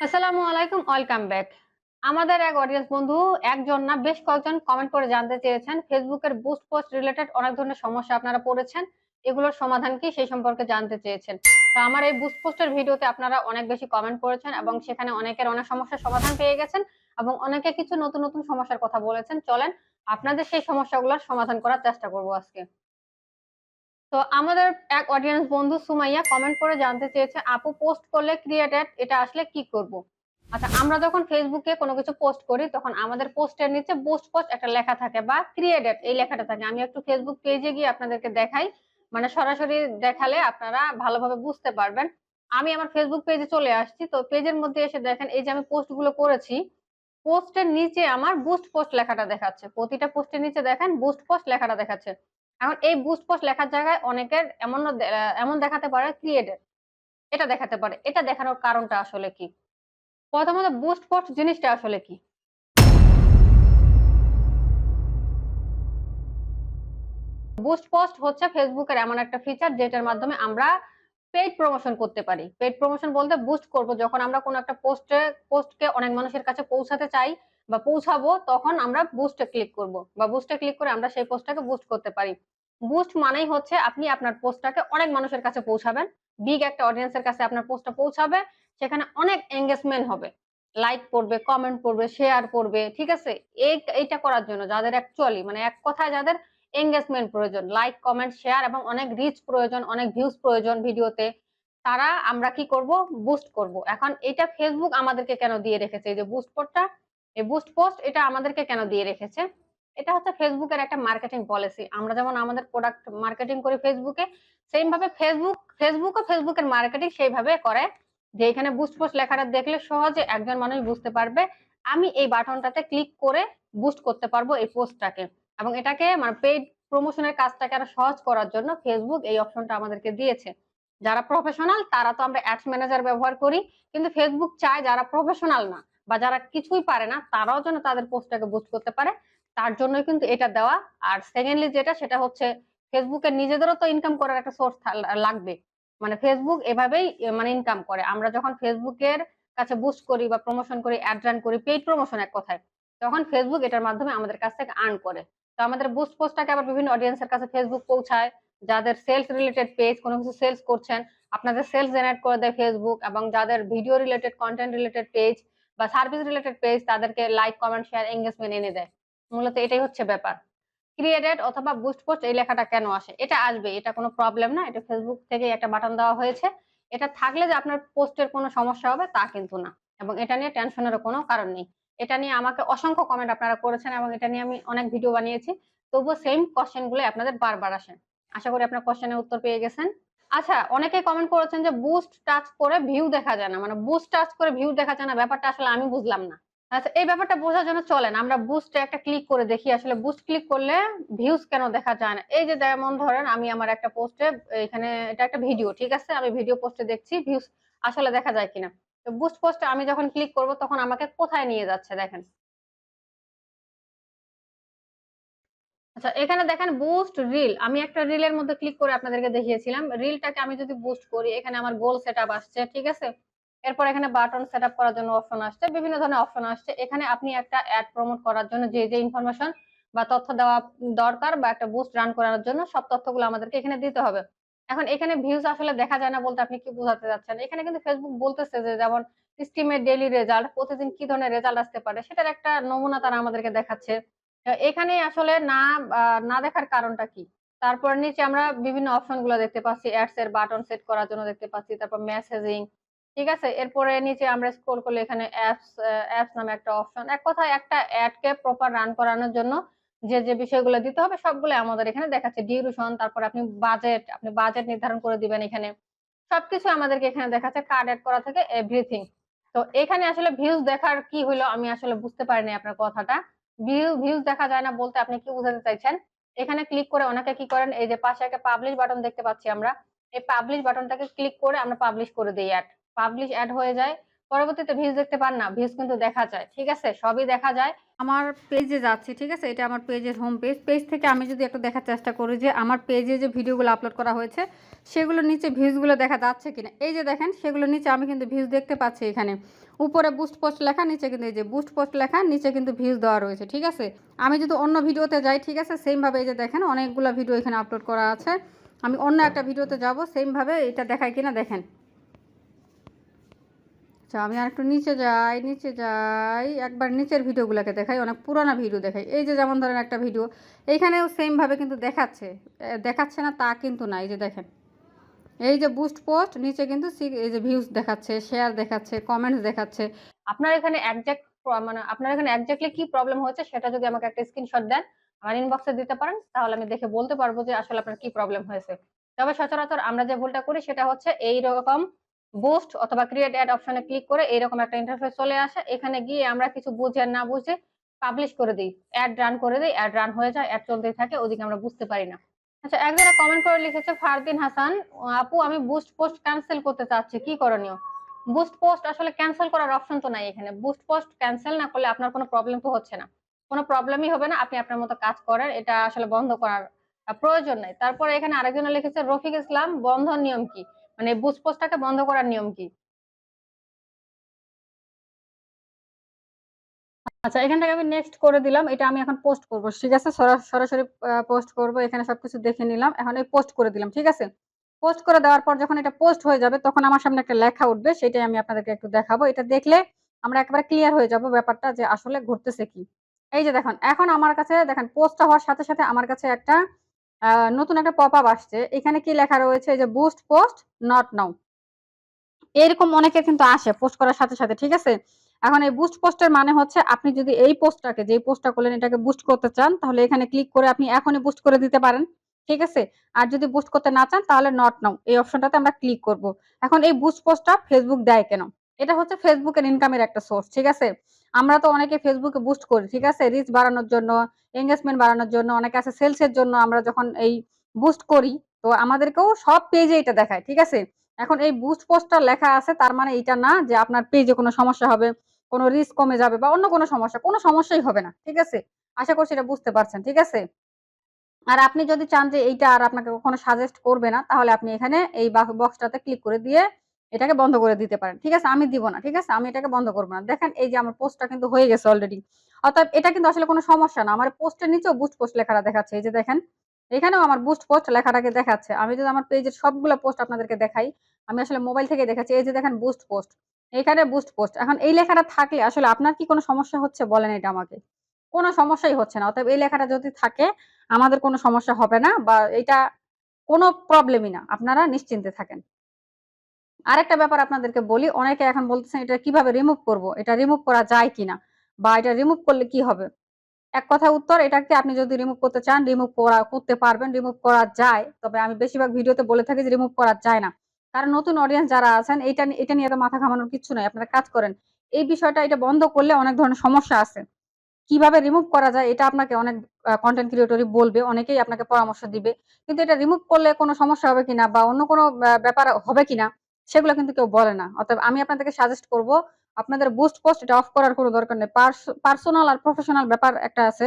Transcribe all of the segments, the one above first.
আসসালামু আলাইকুম, welcome back. আমাদের এক অডিয়েন্স বন্ধু, একজন না, বেশ কয়েকজন কমেন্ট করে জানতে চেয়েছেন। ফেসবুকের বুস্ট পোস্ট রিলেটেড অনেক ধরনের সমস্যা আপনারা পড়েছেন। এগুলোর সমাধান কি সেই সম্পর্কে জানতে চেয়েছেন। তো আমার এই বুস্ট পোস্টের ভিডিওতে আপনারা অনেক বেশি কমেন্ট করেছেন এবং সেখানে অনেকের অনেক সমস্যার সমাধান পেয়ে গেছেন এবং অনেকে কিছু নতুন নতুন সমস্যার কথা বলেছেন। চলেন, আপনাদের সেই সমস্যাগুলোর সমাধান করার চেষ্টা করব আজকে। তো আমাদের এক অডিয়েন্স বন্ধু সুমাইয়া কমেন্ট করে জানতে চেয়েছে, আপু পোস্ট করলে ক্রিয়েটেড এটা আসলে কি করব? আচ্ছা আমরা যখন ফেসবুকে কোনো কিছু পোস্ট করি, তখন আমাদের পোস্টের নিচে বুস্ট পোস্ট একটা লেখা থাকে বা ক্রিয়েটেড এই লেখাটা থাকে। আমি একটু ফেসবুক পেজে গিয়ে আপনাদেরকে দেখাই। মানে সরাসরি দেখালে আপনারা ভালোভাবে বুঝতে পারবেন। আমি আমার ফেসবুক পেজে চলে আসছি। তো পেজের মধ্যে এসে দেখেন, এই যে আমি পোস্টগুলো করেছি পোস্টের নিচে আমার বুস্ট পোস্ট লেখাটা দেখাচ্ছে। প্রতিটা পোস্টের নিচে দেখেন বুস্ট পোস্ট লেখাটা দেখাচ্ছে। এখন এই বুস্ট পোস্ট লেখার জায়গায় অনেকের এমন এমন দেখাতে পারে ক্রিয়েটেড এটা দেখাতে পারে। এটা দেখানোর কারণটা আসলে কি? প্রথমত বুস্ট পোস্ট জিনিসটা আসলে কি? বুস্ট পোস্ট হচ্ছে ফেসবুকের এমন একটা ফিচার যেটার মাধ্যমে আমরা পেইড প্রমোশন করতে পারি। পেইড প্রমোশন বলতে বুস্ট করব। যখন আমরা কোনো একটা পোস্টে পোস্টকে অনেক মানুষের কাছে পৌঁছাতে চাই বা পৌঁছাবো, তখন আমরা বুস্টে ক্লিক করব। বা বুস্টে ক্লিক করে আমরা সেই পোস্টটাকে বুস্ট করতে পারি। বুস্ট মানেই হচ্ছে আপনি আপনার পোস্টটাকে অনেক মানুষের কাছে পৌঁছাবেন। বিগ একটা অডিয়েন্সের কাছে আপনার পোস্টটা পৌঁছাবে, সেখানে অনেক এঙ্গেজমেন্ট হবে। লাইক পড়বে কমেন্ট পড়বে শেয়ার করবে, ঠিক আছে? এই, এইটা করার জন্য যাদের অ্যাকচুয়ালি মানে এক কথায় যাদের এঙ্গেজমেন্ট প্রয়োজন লাইক কমেন্ট শেয়ার এবং অনেক রিচ প্রয়োজন, অনেক ভিউজ প্রয়োজন ভিডিওতে, তারা আমরা কি করব? বুস্ট করব। এখন এটা ফেসবুক আমাদেরকে কেন দিয়ে রেখেছে? এই যে বুস্ট পোস্টটা এই বুস্ট পোস্ট এটা আমাদেরকে কেন দিয়ে রেখেছে? এটা হচ্ছে ফেসবুকের একটা মার্কেটিং পলিসি আমরা যেমন আমাদের প্রোডাক্ট মার্কেটিং করি ফেসবুকে সেম ভাবে ফেসবুক ফেসবুকও ফেসবুকের মার্কেটিং সেইভাবে করে যে এখানে বুস্ট পোস্ট লেখাটা দেখলে সহজে একজন মানুষ বুঝতে পারবে, আমি এই বাটনটাতে ক্লিক করে বুস্ট করতে পারব এই পোস্টটাকে এবং এটাকে মানে পেইড প্রমোশনের কাজটাকে আরও সহজ করার জন্য ফেসবুক এই অপশনটা আমাদেরকে দিয়েছে। যারা প্রফেশনাল তারা তো আমরা অ্যাডস ম্যানেজার ব্যবহার করি, কিন্তু ফেসবুক চায় যারা প্রফেশনাল না। বা যারা কিছুই পারে না, তারাও যেন তাদের পোস্টটাকে বুস্ট করতে পারে। তার জন্য কিন্তু এটা দেওয়া। আর সেকেন্ডলি যেটা, সেটা হচ্ছে ফেসবুকের নিজেদেরও তো ইনকাম করার একটা সোর্স লাগবে। মানে ফেসবুক এভাবেই মানে ইনকাম করে। আমরা যখন ফেসবুকের কাছে বুস্ট করি বা প্রমোশন করি অ্যাড রান করি পেইড প্রমোশন এক কথায়, তখন ফেসবুক এটার মাধ্যমে আমাদের কাছ থেকে আর্ন করে। তো আমাদের বুস্ট পোস্টটাকে আবার বিভিন্ন অডিয়েন্সের কাছে ফেসবুক পৌঁছায়, যাদের সেলস রিলেটেড পেজ কোনো কিছু সেলস করছেন, আপনাদের সেলস জেনারেট করে দেয় ফেসবুক এবং যাদের video related content related page বা সার্ভিস রিলেটেড পেজ তাদেরকে লাইক কমেন্ট শেয়ার এঙ্গেজমেন্ট এনে দেয়। মূলত এটাই হচ্ছে ব্যাপার। ক্রিয়েটেড অথবা বুস্ট পোস্ট এই লেখাটা কেন আসে? এটা আসবে, এটা কোনো প্রবলেম না, এটা ফেসবুক থেকে একটা বাটন দেওয়া হয়েছে। এটা থাকলে যে আপনার পোস্টের কোনো সমস্যা হবে তা কিন্তু না এবং এটা নিয়ে টেনশনেরও কোনো কারণ নেই। এটা নিয়ে আমাকে অসংখ্য কমেন্ট আপনারা করেছেন এবং এটা নিয়ে আমি অনেক ভিডিও বানিয়েছি। তবুও সেম কোশ্চেনগুলো আপনাদের বারবার আসে। আশা করি আপনার কোশ্চেনের উত্তর পেয়ে গেছেন। আচ্ছা অনেকে কমেন্ট করেছেন যে বুস্ট টাচ করে ভিউ দেখা যায় না। মানে বুস্ট টাচ করে ভিউ দেখা যায় না, ব্যাপারটা আসলে আমি বুঝলাম না। আচ্ছা এই ব্যাপারটা বোঝার জন্য চলেন, আমরা বুস্টে একটা ক্লিক করে দেখি, আসলে বুস্ট ক্লিক করলে ভিউজ কেন দেখা যায় না? এই যে যেমন ধরেন, আমি আমার একটা পোস্টে এখানে এটা একটা ভিডিও ঠিক আছে? আমি ভিডিও পোস্টে দেখছি ভিউজ আসলে দেখা যায় কিনা। তো বুস্ট পোস্টে আমি যখন ক্লিক করব, তখন আমাকে কোথায় নিয়ে যাচ্ছে, দেখেন। আচ্ছা এখানে দেখেন বুস্ট রিল আমি একটা রিলের মধ্যে ক্লিক করে আপনাদেরকে দেখিয়েছিলাম। রিলটাকে আমি যদি বুস্ট করি, এখানে আমার গোল সেট আসছে, ঠিক আছে? এরপর এখানে বাটন সেট করার জন্য অপশন আসছে, বিভিন্ন ধরনের অপশন আসছে। এখানে আপনি একটা অ্যাড প্রমোট করার জন্য যে যে ইনফরমেশন বা তথ্য দেওয়া দরকার বা একটা বুস্ট রান করার জন্য সব তথ্যগুলো আমাদেরকে এখানে দিতে হবে। এখন এখানে ভিউজ আসলে দেখা যায় না বলতে আপনি কি বোঝাতে যাচ্ছেন এখানে কিন্তু ফেসবুক বলতেছে যে, যেমন স্টিমের ডেইলি রেজাল্ট প্রতিদিন কি ধরনের রেজাল্ট আসতে পারে? সেটার একটা নমুনা তারা আমাদেরকে দেখাচ্ছে। এখানে আসলে না না দেখার কারণটা কি? তারপর নিচে আমরা বিভিন্ন অপশনগুলো দেখতে পাচ্ছি। অ্যাডস এর বাটন সেট করার জন্য দেখতে পাচ্ছি। তারপর মেসেজিং ঠিক আছে? এরপরে নিচে আমরা স্ক্রল করলে এখানে অ্যাপস অ্যাপস নামে একটা অপশন এক কথায় একটা অ্যাডকে প্রপার রান করানোর জন্য যে যে বিষয়গুলো দিতে হবে, সবগুলো আমাদের এখানে দেখাচ্ছে। ডিউরেশন তারপর আপনি বাজেট আপনি বাজেট নির্ধারণ করে দিবেন এখানে। সবকিছু আমাদেরকে এখানে দেখাচ্ছে। কার্ড অ্যাড করা থেকে এভরিথিং তো এখানে আসলে ভিউজ দেখার কি হলো আমি আসলে বুঝতে পারিনি আপনার কথাটা। ভিউ ভিউজ দেখা যায় না বলতে আপনি কি বুঝাতে চাইছেন? এখানে ক্লিক করে অনেকে কি করেন, এই যে পাশে একটা পাবলিশ বাটন দেখতে পাচ্ছি আমরা। এই পাবলিশ বাটনটাকে ক্লিক করে আমরা পাবলিশ করে দিই অ্যাড পাবলিশ অ্যাড হয়ে যায় পরবর্তীতে ভিউজ দেখতে পান না ভিউজ কিন্তু দেখা যায়, ঠিক আছে? সবই দেখা যায়। আমার পেজে যাচ্ছি, ঠিক আছে? এটা আমার পেজের হোম পেজ পেজ থেকে আমি যদি একটু দেখার চেষ্টা করি যে আমার পেজে যে ভিডিওগুলো আপলোড করা হয়েছে, সেগুলোর নিচে ভিউজগুলো দেখা যাচ্ছে কিনা? এই যে দেখেন, সেগুলোর নিচে আমি কিন্তু ভিউজ দেখতে পাচ্ছি এখানে। উপরে বুস্ট পোস্ট লেখা, নিচে কিন্তু এই যে বুস্ট পোস্ট লেখা, নিচে কিন্তু ভিউজ দেওয়া রয়েছে, ঠিক আছে? আমি যদি অন্য ভিডিওতে যাই, ঠিক আছে? সেমভাবে এই যে দেখেন, অনেকগুলো ভিডিও এখানে আপলোড করা আছে। আমি অন্য একটা ভিডিওতে যাব সেমভাবে এটা দেখায় কিনা দেখেন। আচ্ছা আমি আর একটু নিচে যাই নিচে যাই। একবার নিচের ভিডিওগুলোকে দেখাই, অনেক পুরোনো ভিডিও দেখাই। এই যে যেমন ধরেন একটা ভিডিও, এইখানেও সেমভাবে কিন্তু দেখাচ্ছে। দেখাচ্ছে না, তা কিন্তু না। এই যে দেখেন, এই যে বুস্ট পোস্ট নিচে কিন্তু এই যে ভিউজ দেখাচ্ছে শেয়ার দেখাচ্ছে কমেন্টস দেখাচ্ছে। আপনার এখানে একজ্যাক্ট মানে আপনার এখানে একজ্যাক্টলি কি প্রবলেম হয়েছে সেটা যদি আমাকে একটা স্ক্রিনশট দেন, আমার ইনবক্সে দিতে পারেন, তাহলে আমি দেখে বলতে পারব যে আসলে আপনার কি প্রবলেম হয়েছে। তবে সচরাচর আমরা যে ভুলটা করি, সেটা হচ্ছে এই রকম বুস্ট অথবা ক্রিয়েট অ্যাড অপশনে ক্লিক করে এইরকম একটা ইন্টারফেস চলে আসে। এখানে গিয়ে আমরা কিছু বুঝে না বুঝে পাবলিশ করে দিই। অ্যাড রান করে দিই অ্যাড রান হয়ে যায় অ্যাড চলতেই থাকে, ওদিকে আমরা বুঝতে পারি না। আচ্ছা একজনে কমেন্ট করে লিখেছে, ফারদিন হাসান, আপু, আমি বুস্ট পোস্ট ক্যান্সেল করতে চাচ্ছি, কি করণীয়? বুস্ট পোস্ট আসলে ক্যান্সেল করার অপশন তো নাই এখানে। বুস্ট পোস্ট ক্যান্সেল না করলে আপনার কোনো প্রবলেম তো হচ্ছে না। কোনো প্রবলেমই হবে না, আপনি আপনার মতো কাজ করেন, এটা আসলে বন্ধ করার প্রয়োজন নাই। তারপরে এখানে আরেকজনে লিখেছে, রফিক ইসলাম, বন্ধন নিয়ম কি? মানে বুস্ট পোস্টটাকে বন্ধ করার নিয়ম কি? আচ্ছা এখান থেকে আমি নেক্সট করে দিলাম, এটা আমি এখন পোস্ট করব, ঠিক আছে? সরাসরি পোস্ট করব, এখানে সবকিছু দেখে নিলাম, এখন এই পোস্ট করে দিলাম, ঠিক আছে? পোস্ট করে দেওয়ার পর যখন এটা পোস্ট হয়ে যাবে, তখন আমার সামনে একটা লেখা উঠবে, সেটাই আমি আপনাদেরকে একটু দেখাবো, এটা দেখলে আমরা একেবারে ক্লিয়ার হয়ে যাব ব্যাপারটা যে আসলে ঘটতেছে কি। এই যে দেখুন, এখন আমার কাছে, দেখেন পোস্টটা হওয়ার সাথে সাথে আমার কাছে একটা নতুন একটা পপ আপ আসছে। এখানে কি লেখা রয়েছে যে বুস্ট পোস্ট নট নাও এরকম অনেকে কিন্তু আসে পোস্ট করার সাথে সাথে, ঠিক আছে? এখন এই বুস্ট পোস্টের মানে হচ্ছে, আপনি যদি এই পোস্টটাকে যে পোস্টটা করলেন এটাকে বুস্ট করতে চান, তাহলে এখানে ক্লিক করে আপনি এখনই বুস্ট করে দিতে পারেন, ঠিক আছে? আর যদি বুস্ট করতে না চান, তাহলে নট নাও এই অপশনটাতে আমরা ক্লিক করব। এখন এই বুস্ট পোস্টটা ফেসবুক দেয় কেন? এটা হচ্ছে ফেসবুকের ইনকামের একটা সোর্স ঠিক আছে? আমরা তো অনেকে ফেসবুকে বুস্ট করি, ঠিক আছে? রিচ বাড়ানোর জন্য এঙ্গেজমেন্ট বাড়ানোর জন্য, অনেকে আছে সেলসের জন্য আমরা যখন এই বুস্ট করি, তো আমাদেরকেও সব পেজে এটা দেখায়, ঠিক আছে? এখন এই বুস্ট পোস্টটা লেখা আছে, তার মানে এটা না যে আপনার পেজে কোনো সমস্যা হবে, কোনো রিস্ক কমে যাবে বা অন্য কোনো সমস্যা, কোনো সমস্যাই হবে না, ঠিক আছে? আশা করছি এটা বুঝতে পারছেন, ঠিক আছে? আর আপনি যদি চান যে এইটা আর আপনাকে কখনো সাজেস্ট করবে না, তাহলে আপনি এখানে এই বক্সটাতে ক্লিক করে দিয়ে এটাকে বন্ধ করে দিতে পারেন। ঠিক আছে? আমি দিব না, ঠিক আছে? আমি এটাকে বন্ধ করব না। দেখেন, এই যে আমার পোস্টটা কিন্তু হয়ে গেছে অলরেডি অর্থাৎ এটা কিন্তু আসলে কোনো সমস্যা না। আমার পোস্টের নিচেও বুস্ট পোস্ট লেখাটা দেখাচ্ছে। এই যে দেখেন, এখানেও আমার বুস্ট পোস্ট লেখাটাকে দেখাচ্ছে। আমি যদি আমার পেজের সবগুলো পোস্ট আপনাদেরকে দেখাই, আমি আসলে মোবাইল থেকে দেখাচ্ছি। এই যে দেখেন বুস্ট পোস্ট এখানে বুস্ট পোস্ট এখন এই লেখাটা থাকলে আসলে আপনার কি কোনো সমস্যা হচ্ছে বলেন এটা আমাকে? কোনো সমস্যাই হচ্ছে না। অতএব এই লেখাটা যদি থাকে, আমাদের কোনো সমস্যা হবে না বা এটা কোনো প্রবলেমই না। আপনারা নিশ্চিন্তে থাকেন। আরেকটা ব্যাপার আপনাদেরকে বলি, অনেকে এখন বলতেছেন এটা কীভাবে রিমুভ করব? এটা রিমুভ করা যায় কিনা? বা এটা রিমুভ করলে কি হবে? এক কথা উত্তর, এটাকে আপনি যদি রিমুভ করতে চান রিমুভ করা, করতে পারবেন রিমুভ করা যায়। তবে আমি বেশিরভাগ ভিডিওতে বলে থাকি যে রিমুভ করা যায় না। কারণ নতুন অডিয়েন্স যারা আছেন, এটা এটা নিয়ে তো মাথা ঘামানোর কিছু নাই। আপনারা কাজ করেন। এই বিষয়টা এটা বন্ধ করলে অনেক ধরনের সমস্যা আছে। কীভাবে রিমুভ করা যায়, এটা আপনাকে অনেক কন্টেন্ট ক্রিয়েটরই বলবে। অনেকেই আপনাকে পরামর্শ দিবে। কিন্তু এটা রিমুভ করলে কোনো সমস্যা হবে কিনা বা অন্য কোনো ব্যাপার হবে কিনা সেগুলো কিন্তু কেউ বলে না। অতএব আমি আপনাদেরকে সাজেস্ট করব, আপনাদের বুস্ট পোস্ট এটা অফ করার কোনো দরকার নেই। পার্সোনাল আর প্রফেশনাল ব্যাপার একটা আছে।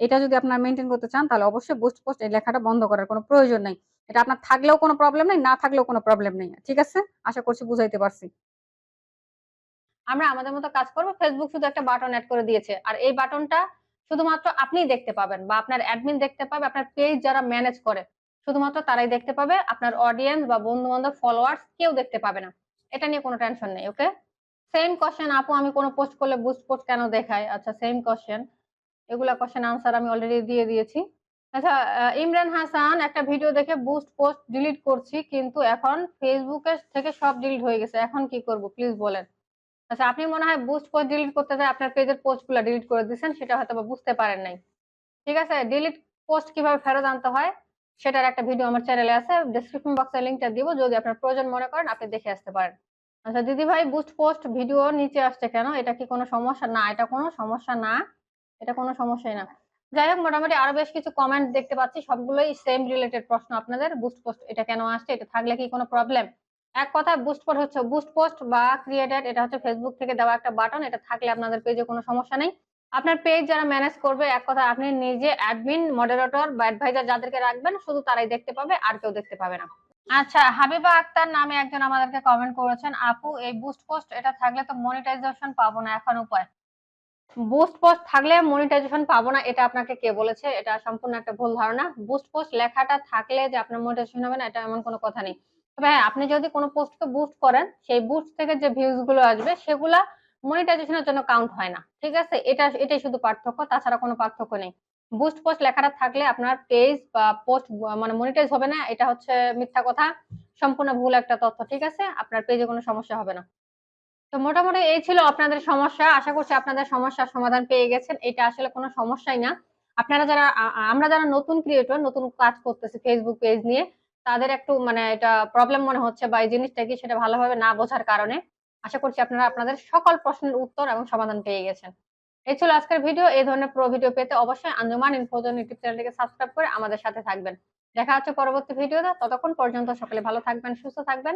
এটা যদি আপনার মেনটেন করতে চান, তাহলে অবশ্যই বুস্ট পোস্ট এই লেখাটা বন্ধ করার কোনো প্রয়োজন নেই। এটা আপনার থাকলেও কোনো প্রবলেম নেই, না থাকলেও কোনো প্রবলেম নেই। ঠিক আছে? আশা করছি বুঝাইতে পারছি। আমরা আমাদের মতো কাজ করব। ফেসবুক শুধু একটা বাটন অ্যাড করে দিয়েছে। আর এই বাটনটা শুধুমাত্র আপনিই দেখতে পাবেন বা আপনার অ্যাডমিন দেখতে পাবে, আপনার পেজ যারা ম্যানেজ করে। শুধুমাত্র তারাই দেখতে পাবে, আপনার অডিয়েন্স বা বন্ধু বান্ধব ফলোয়ার্স কেউ দেখতে পাবে না। এটা নিয়ে কোনো টেনশন নেই ওকে সেম কোশ্চেন আপু, আমি কোনো পোস্ট করলে বুস্ট পোস্ট কেন দেখায় আচ্ছা সেম কোশ্চেন এগুলা কোশ্চেন আনসার আমি অলরেডি দিয়ে দিয়েছি। আচ্ছা ইমরান হাসান, একটা ভিডিও দেখে বুস্ট পোস্ট ডিলিট করছি, কিন্তু এখন ফেসবুকে থেকে সব ডিলিট হয়ে গেছে। এখন কি করব? প্লিজ বলেন। আচ্ছা আপনি মনে হয় বুস্ট পোস্ট ডিলিট করতে চাই আপনার পেজের পোস্টগুলা ডিলিট করে দিচ্ছেন সেটা হয়তো বুঝতে পারেন নাই। ঠিক আছে? ডিলিট পোস্ট কীভাবে ফেরত আনতে হয়? সেটার একটা ভিডিও আমার চ্যানেলে আছে ডেসক্রিপশন বক্সে লিংকটা দিব, যদি আপনার প্রয়োজন মনে করেন, আপনি দেখে আসতে পারেন। আচ্ছা দিদি ভাই বুস্ট পোস্ট ভিডিও নিচে আসছে কেন? এটা কি কোনো সমস্যা? না, এটা কোনো সমস্যা না। এটা কোনো সমস্যাই না। যাই হোক, মোটামুটি আরও বেশ কিছু কমেন্ট দেখতে পাচ্ছি, সবগুলোই সেম রিলেটেড প্রশ্ন আপনাদের। বুস্ট পোস্ট এটা কেন আসছে? এটা থাকলে কি কোনো প্রবলেম এক কথায় বুস্ট পোস্ট হচ্ছে বুস্ট পোস্ট বা ক্রিয়েটেড এটা হচ্ছে ফেসবুক থেকে দেওয়া একটা বাটন এটা থাকলে আপনাদের পেজে কোনো সমস্যা নেই। আপনার পেজ যারা ম্যানেজ করবে, এক কথা আপনি নিজে অ্যাডমিন মডারেটর বা অ্যাডভাইজার যাদেরকে রাখবেন, শুধু তারাই দেখতে পাবে, আর কেউ দেখতে পাবে না। আচ্ছা হাবিবা আক্তার নামে একজন আমাদেরকে কমেন্ট করেছেন, আপু, এই বুস্ট পোস্ট এটা থাকলে তো মনিটাইজেশন পাবো না, এখন উপায়? বুস্ট পোস্ট থাকলে মনিটাইজেশন পাবো না, এটা আপনাকে কে বলেছে? এটা সম্পূর্ণ একটা ভুল ধারণা। বুস্ট পোস্ট লেখাটা থাকলে যে আপনার মনিটাইজেশন হবে না, এটা এমন কোনো কথা নেই। তবে হ্যাঁ আপনি যদি কোনো পোস্টকে বুস্ট করেন, সেই বুস্ট থেকে যে ভিউজগুলো আসবে, সেগুলা মনিটাইজেশনের জন্য কাউন্ট হয় না, ঠিক আছে? এটা, এটাই শুধু পার্থক্য, তাছাড়া কোনো পার্থক্য নেই। বুস্ট পোস্ট লেখাটা থাকলে আপনার পেজ বা পোস্ট মানে মনিটাইজ হবে না, এটা হচ্ছে মিথ্যা কথা, সম্পূর্ণ ভুল একটা তথ্য, ঠিক আছে? আপনার পেজে কোনো সমস্যা হবে না। তো মোটামুটি এই ছিল আপনাদের সমস্যা, আশা করছি আপনাদের সমস্যার সমাধান পেয়ে গেছেন, এটা আসলে কোনো সমস্যাই না। আপনারা যারা আমরা যারা নতুন ক্রিয়েটর নতুন কাজ করতেছি ফেসবুক পেজ নিয়ে, তাদের একটু মানে এটা প্রবলেম মনে হচ্ছে বা এই জিনিসটা কি সেটা ভালোভাবে না বোঝার কারণে আশা করছি আপনারা আপনাদের সকল প্রশ্নের উত্তর এবং সমাধান পেয়ে গেছেন। এই ছিল আজকের ভিডিও। এই ধরনের প্রো ভিডিও পেতে অবশ্যই আঞ্জুমান ইনফোজন ইউটিউব চ্যানেলটিকে সাবস্ক্রাইব করে আমাদের সাথে থাকবেন। দেখা হচ্ছে পরবর্তী ভিডিওতে। ততক্ষণ পর্যন্ত সকলে ভালো থাকবেন, সুস্থ থাকবেন।